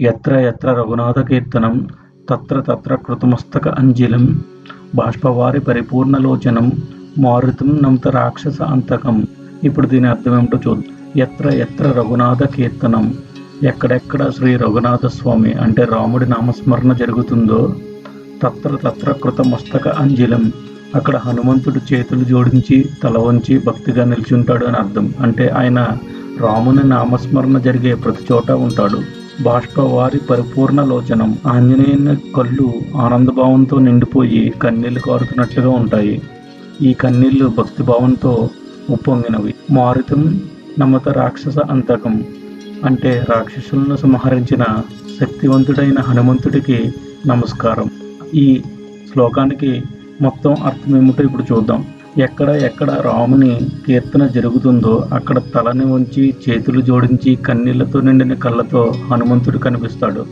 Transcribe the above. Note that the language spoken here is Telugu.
ఎత్ర ఎత్ర రఘునాథ కీర్తనం తత్ర తత్ర కృతమస్తక అంజిలం బాష్పవారి పరిపూర్ణలోచనం మారుతం నంత రాక్షస అంతకం ఇప్పుడు దీని అర్థం ఏమిటో చూద్దాం. ఎత్ర ఎత్ర రఘునాథ కీర్తనం ఎక్కడెక్కడ శ్రీ రఘునాథ స్వామి అంటే రాముడి నామస్మరణ జరుగుతుందో తత్ర తత్ర కృతమస్తక అంజలం. అక్కడ హనుమంతుడు చేతులు జోడించి తల వంచి భక్తిగా నిల్చుంటాడు అని అర్థం. అంటే ఆయన రాముని నామస్మరణ జరిగే ప్రతి చోట ఉంటాడు. బాష్పవారి పరిపూర్ణ లోచనం. ఆంజనేయుని కళ్ళు ఆనందభావంతో నిండిపోయి కన్నీళ్ళు కారుతున్నట్లుగా ఉంటాయి. ఈ కన్నీళ్ళు భక్తిభావంతో ఉప్పొంగినవి. మారుతం నమత రాక్షస అంతకం. అంటే రాక్షసులను సంహరించిన శక్తివంతుడైన హనుమంతుడికి నమస్కారం. ఈ శ్లోకానికి మొత్తం అర్థం ఏమిటో ఇప్పుడు చూద్దాం. ఎక్కడ ఎక్కడ రాముని కీర్తన జరుగుతుందో అక్కడ తలని ఉంచి చేతులు జోడించి కన్నీళ్ళతో నిండిన కళ్ళతో హనుమంతుడు కనిపిస్తాడు.